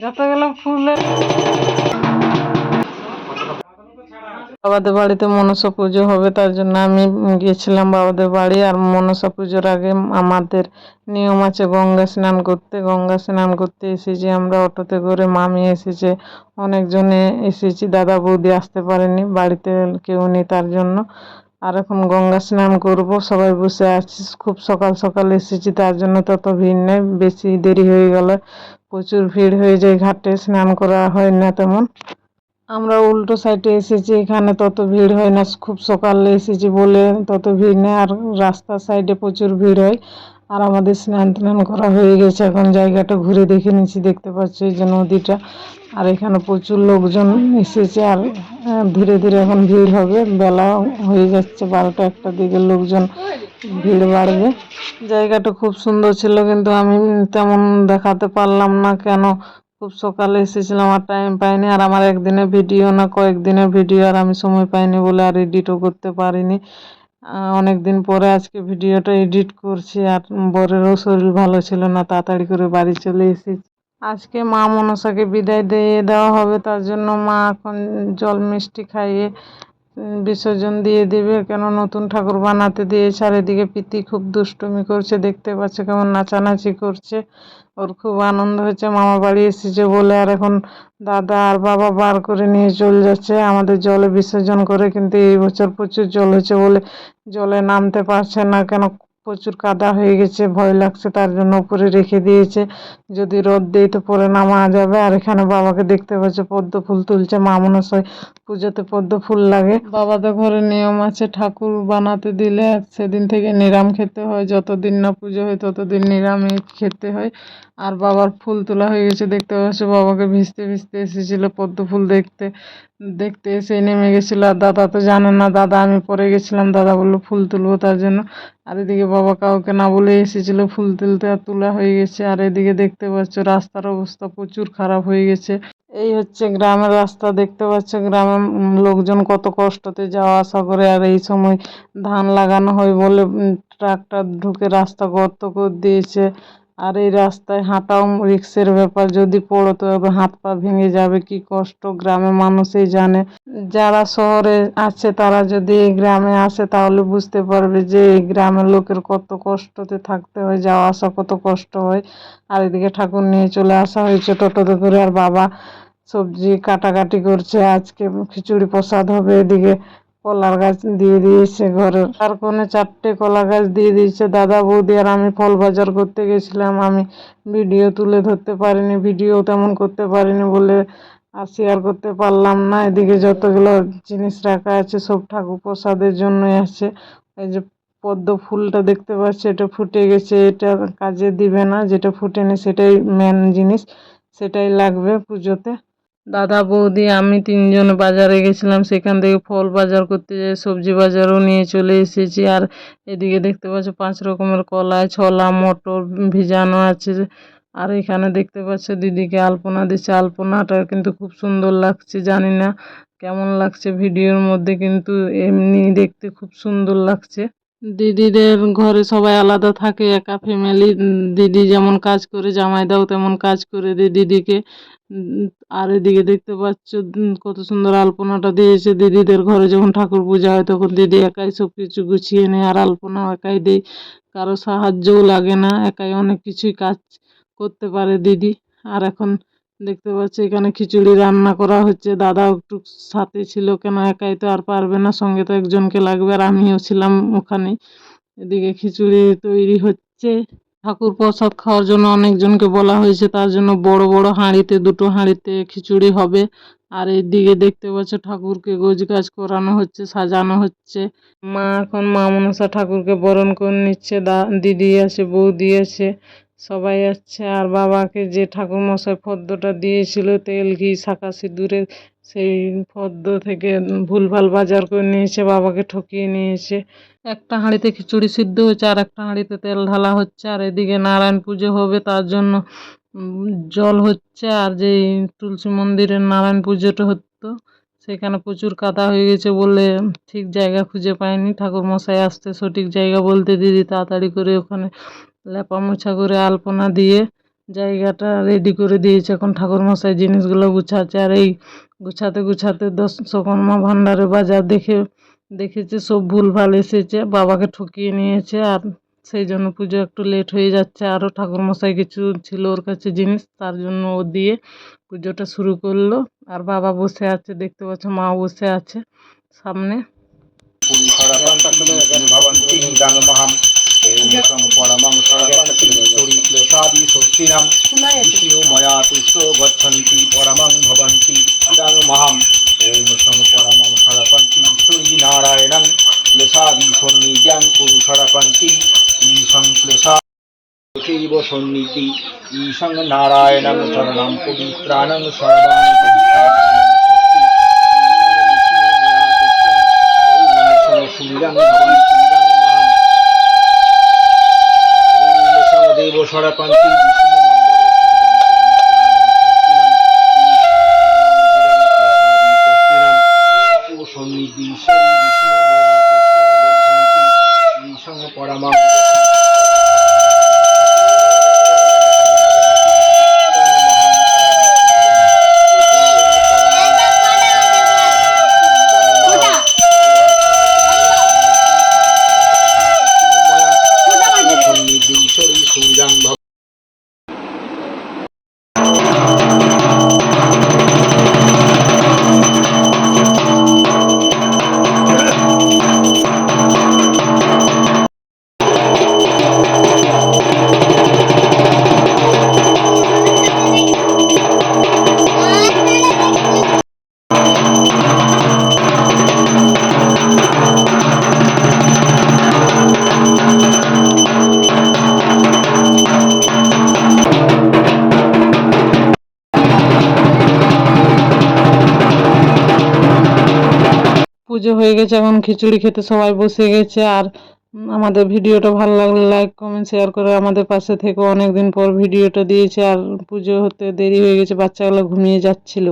যতগুলো ফুলের বাবাদের বাড়িতে মনসা পুজো হবে, তার জন্য আমি গিয়েছিলাম বাবাদের বাড়ি আর মনসা পুজোর আগে আমাদের নিয়ম আছে গঙ্গা স্নান করতে। গঙ্গা স্নান করতে এসেছি আমরা, অটোতে করে মামি এসেছে, অনেকজনে এসেছি, দাদা বৌদি আসতে পারেনি, বাড়িতে কেউ নেই তার জন্য। আর এখন গঙ্গা স্নান করব, সবাই বসে আছি খুব সকাল সকাল এসেছি, তার জন্য তত ভিড় নেই, বেশি দেরি হয়ে গেল প্রচুর ভিড় হয়ে যায়, ঘাটে স্নান করা হয় না তেমন। আমরা উল্টো সাইডে এসেছি, এখানে তত ভিড় হয় না, খুব সকালে এসেছি বলে তত ভিড় নেই, আর রাস্তার সাইডে প্রচুর ভিড় হয়। আর আমাদের স্নান টান করা হয়ে গেছে। এখন জায়গাটা ঘুরে দেখে নিচ্ছি, দেখতে পাচ্ছি যে নদীটা। আর এখানে প্রচুর লোকজন এসেছে আর ধীরে ধীরে এখন ভিড় হবে। বেলা হয়ে যাচ্ছে বারোটা একটা দিকে, লোকজন ভিড় বাড়বে। জায়গাটা খুব সুন্দর ছিল, কিন্তু আমি তেমন দেখাতে পারলাম না কেন। খুব সকালে এসেছিলাম আর টাইম পাইনি। আর আমার একদিনের ভিডিও না, কয়েকদিনের ভিডিও আর আমি সময় পাইনি বলে আর এডিটও করতে পারিনি। অনেক দিন পরে আজকে ভিডিওটা এডিট করছি আর বরেরও শরীর ভালো ছিল না, তাড়াতাড়ি করে বাড়ি চলে এসেছি। আজকে মা মনসাকে বিদায় দিয়ে দেওয়া হবে, তার জন্য মা এখন জল মিষ্টি খাইয়ে বিসর্জন দিয়ে দেবে, কেন নতুন ঠাকুর বানাতে দিয়ে চারিদিকে পিতি খুব দুষ্টুমি করছে, দেখতে পাচ্ছে কেমন নাচানাচি করছে। ওর খুব আনন্দ হচ্ছে মামা বাড়ি এসেছে বলে আর এখন দাদা আর বাবা বার করে নিয়ে চলে যাচ্ছে। আমাদের জলে বিসর্জন করে কিন্তু এই বছর প্রচুর জল হয়েছে বলে জলে নামতে পারছে না, কেন প্রচুর কাদা হয়ে গেছে, ভয় লাগছে, তার জন্য উপরে রেখে দিয়েছে। যদি রোদ দেয় তো পরে নামা যাবে। আর এখানে বাবাকে দেখতে পাচ্ছে, পদ্ম ফুল তুলছে মা মনসাই পুজোতে পদ্ম ফুল লাগে। বাবাদের ঘরে নিয়ম আছে, ঠাকুর বানাতে দিলে সেদিন থেকে নিরাম খেতে হয়, যতদিন না পুজো হয় ততদিন নিরামই খেতে হয়। আর বাবার ফুল তোলা হয়ে গেছে, দেখতে পাচ্ছ, বাবাকে ভিজতে ভিজতে এসেছিল পদ্ম ফুল দেখতে দেখতে এসে নেমে গেছিল। আর দাদা তো জানে না, দাদা আমি পরে গেছিলাম, দাদা বলল ফুল তুলবো তার জন্য। আর এদিকে বাবা কাউকে না বলে এসেছিল, ফুল তুলতে আর তোলা হয়ে গেছে। আর এদিকে দেখতে পাচ্ছ, রাস্তার অবস্থা প্রচুর খারাপ হয়ে গেছে। এই হচ্ছে গ্রামের রাস্তা, দেখতে পাচ্ছ গ্রামের লোকজন কত কষ্টতে যাওয়া আসা করে। আর এই সময় ধান লাগানো হয় বলে ট্রাক্টর ঢুকে রাস্তা গর্ত করে দিয়েছে। আর এই রাস্তায় হাঁটাও রিক্সের ব্যাপার। যদি পড়ো তো হাত পা ভেঙে যাবে, কি কষ্ট। গ্রামের মানুষই জানে। যারা শহরে আছে, তারা যদি এই গ্রামে আসে, তাহলে বুঝতে পারবে যে এই গ্রামের লোকের কত কষ্টতে থাকতে হয়, যাওয়া আসা কত কষ্ট হয়। আর এদিকে ঠাকুর নিয়ে চলে আসা হয়েছে টোটোতে করে। আর বাবা সবজি কাটাকাটি করছে। আজকে খিচুড়ি প্রসাদ হবে এদিকে। কলার গাছ দিয়ে দিয়েছে ঘরের। তার কোণে চারটে কলা গাছ দিয়ে দিয়েছে। দাদা, বৌদি আর আমি ফল বাজার করতে গেছিলাম। আমি ভিডিও তুলে ধরতে পারিনি, ভিডিও তেমন করতে পারিনি বলে আর শেয়ার করতে পারলাম না। এদিকে যতগুলো জিনিস রাখা আছে, সব ঠাকুর প্রসাদের জন্যই আছে। এই যে পদ্ম ফুলটা দেখতে পাচ্ছি, এটা ফুটে গেছে। এটা কাজে দিবে না, যেটা ফুটেনি সেটাই মেন জিনিস, সেটাই লাগবে পুজোতে। দাদা বৌদি, আমি তিনজন বাজারে গেছিলাম। সেখান থেকে ফল বাজার করতে যাই সবজি বাজারও নিয়ে চলে এসেছি। আর এদিকে দেখতে পাচ্ছ, পাঁচ রকমের কলা ছোলা, মটর ভিজানো আছে। আর এখানে দেখতে পাচ্ছ, দিদিকে আলপনা দিচ্ছে। আলপনাটা কিন্তু খুব সুন্দর লাগছে, জানি না কেমন লাগছে। ভিডিওর মধ্যে কিন্তু এমনি দেখতে খুব সুন্দর লাগছে। দিদিদের ঘরে সবাই আলাদা থাকে, একা ফ্যামিলি দিদি যেমন কাজ করে, জামাইদাও তেমন কাজ করে দেয় দিদিকে আর এদিকে দেখতে পাচ্ছ কত সুন্দর আলপনাটা দিয়েছে। দিদিদের ঘরে যখন ঠাকুর পূজা হয় তখন দিদি একাই সব কিছু গুছিয়ে নেয়, আর আলপনাও একাই দেয়। কারও সাহায্যও লাগে না, একাই অনেক কিছুই কাজ করতে পারে দিদি। আর এখন দেখতে পাচ্ছি এখানে খিচুড়ি রান্না করা হচ্ছে। দাদা একটু সাথে ছিল কেন একাই তো আর পারবে না, সঙ্গে তো একজনকে লাগবে আর আমিও ছিলাম ওখানে। এদিকে খিচুড়ি তৈরি হচ্ছে। ঠাকুর প্রসাদ খাওয়ার জন্য অনেকজনকে বলা হয়েছে, তার জন্য বড় বড় হাঁড়িতে, দুটো হাঁড়িতে খিচুড়ি হবে। আর এইদিকে দেখতে পাচ্ছ ঠাকুরকে গোজ গাছ করানো হচ্ছে, সাজানো হচ্ছে। মা এখন মা মনসা ঠাকুরকে বরণ করে নিচ্ছে, দা, দিদি আছে বৌদি আছে সবাই আসছে। আর বাবাকে যে ঠাকুর মশাই ফদ্দটা দিয়েছিল, তেল, ঘি, শাঁখা সিঁদুরে, সেই ফদ্দ থেকে ভুলভাল বাজার করে নিয়েছে, বাবাকে ঠকিয়ে নিয়েছে। একটা হাঁড়িতে খিচুড়ি সিদ্ধ হচ্ছে আর একটা হাঁড়িতে তেল ঢালা হচ্ছে, আর এদিকে নারায়ণ পুজো হবে, তার জন্য জল হচ্ছে, আর যেই তুলসী মন্দিরের নারায়ণ পুজোটা হতো সেখানে প্রচুর কাদা হয়ে গেছে বলে ঠিক জায়গা খুঁজে পায়নি ঠাকুর মশাই আসতে সঠিক জায়গা বলতে দিদি তাড়াতাড়ি করে ওখানে লেপা মোছা করে আলপনা দিয়ে জায়গাটা রেডি করে দিয়েছে। এখন ঠাকুর মশাই জিনিসগুলো গুছাচ্ছে আর এই গুছাতে গুছাতে দশকর্মা ভাণ্ডারের বাজার দেখে, দেখেছে সব ভুলভাল এসেছে। বাবাকে ঠকিয়ে নিয়েছে আর সেই জন্য পুজো একটু লেট হয়ে যাচ্ছে আরও ঠাকুরমশাই কিছু ছিল ওর কাছে জিনিস তার জন্য ও দিয়ে পুজোটা শুরু করল আর বাবা বসে আছে দেখতে পাচ্ছ মা বসে আছে সামনে নারায়ণং লেসাদি সন্নিধ্যাং পুরুষরা পান্তি শিব সন্নিধি ঈশং নারায়ণং শরণাম পবিত্রানং সর্বাং সূর্যাং পুজো হয়ে গেছে, এখন খিচুড়ি খেতে সবাই বসে গেছে। আর আমাদের ভিডিওটা ভালো লাগলে লাইক কমেন্ট শেয়ার করে আমাদের পাশে থেকে। অনেক দিন পর ভিডিওটা দিয়েছে আর পুজো হতে দেরি হয়ে গেছে, বাচ্চাগুলো ঘুমিয়ে যাচ্ছিল।